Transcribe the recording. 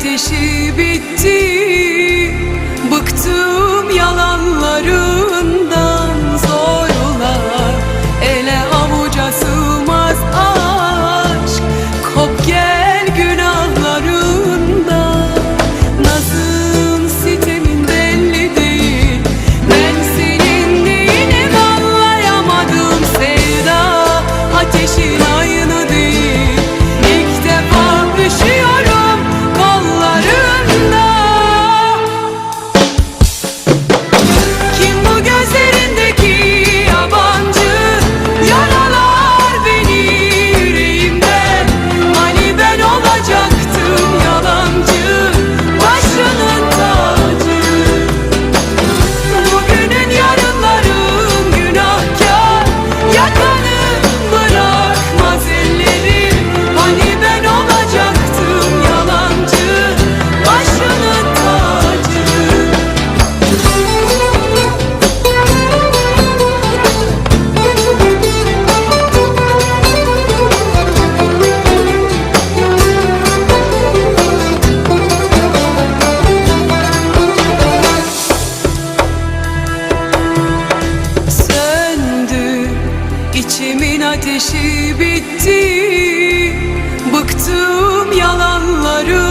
ateşi bitti. ateşi bitti. Bıktım yalanları.